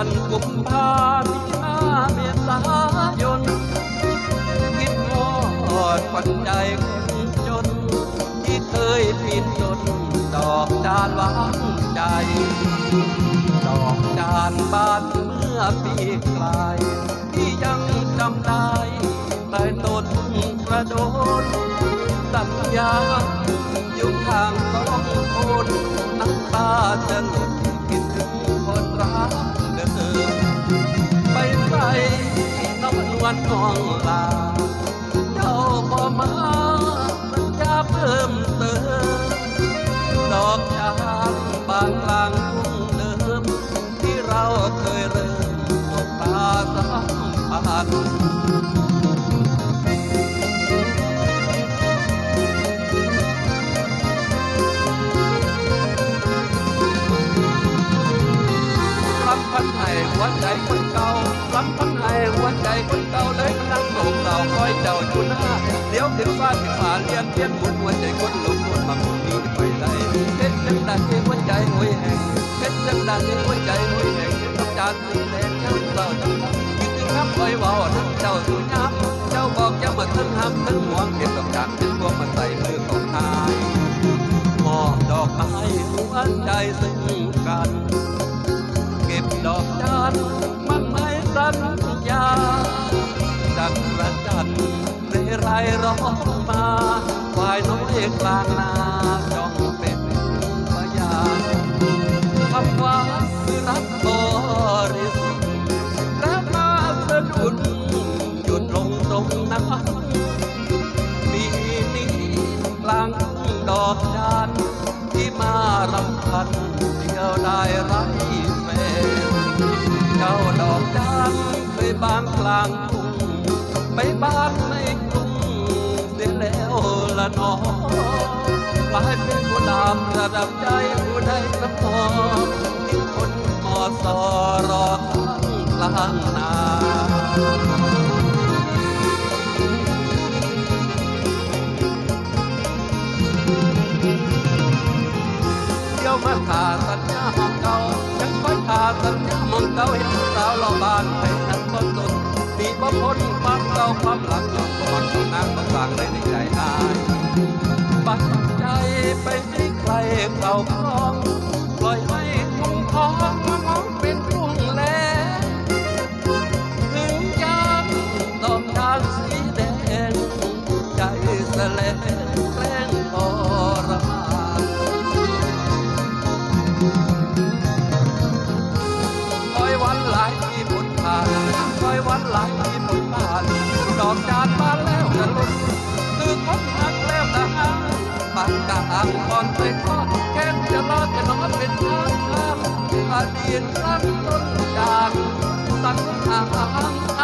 อนกุมภามีนาเมษายน คิดทอดปัจจัยคนจน ที่เคยปีนจนดอกจานหวานใจ ดอกจานบานเมื่อปีกลาย ที่ยังจำได้ใต้ต้นกระโดดสัญญาอยู่ข้างสองคนน้ำตาจะหลุด วลน้อง รำพันให้หัวใจคนเก่ารำพันให้หัวใจคนเก่าเลยนั่งโศกเศร้าคอยเจ้าอยู่หน้าเดี๋ยวถึงฟ้าถึงผ่าเลียนเทียนหมุนหัวใจคนหลงคนบางคนนี้ไปได้เฮ็ดจังใดหัวใจหวยแห่งเฮ็ดจังใดหัวใจหวยแห่งเฮ็ดต้องจานสีแดงเจ้าเศร้าจังคิดถึงคำคอยเว้าทั้งเจ้าสุญาเจ้าบอกจะมาถึงห้ำถึงหวงเก็บดอกจานถึงพวงมาใส่มือของนา อกจานมันไม่สัญญาจากระจันเรไรร้องมาควายน้อยกลางนา อกจานเคยบานกลางกรุงไปบ้านในกรุงเสียแล้วละนอกลายเป็นผู้ดามระดับใจผู้ใดสมองที่คนมอสอรอข้างกลางนา คอยขาสัญญามองเก่าเห็นสาวรอบานให้นันต้นตุนปีบ่พ้นความเก่าความหลังหยดก่อนของนางต้องสร้างเลยในใจอายปักใจไปให้ใครเก่าครองปล่อยให้ทุ่งทองมามองเป็นทุ่งแลถึงยามดอกจานสีแดงใจแสลงักก่อนไปทอดแก้มจะลาจะนอนเป็นทางอาำดีนรักต้นจากตั้งทางไอ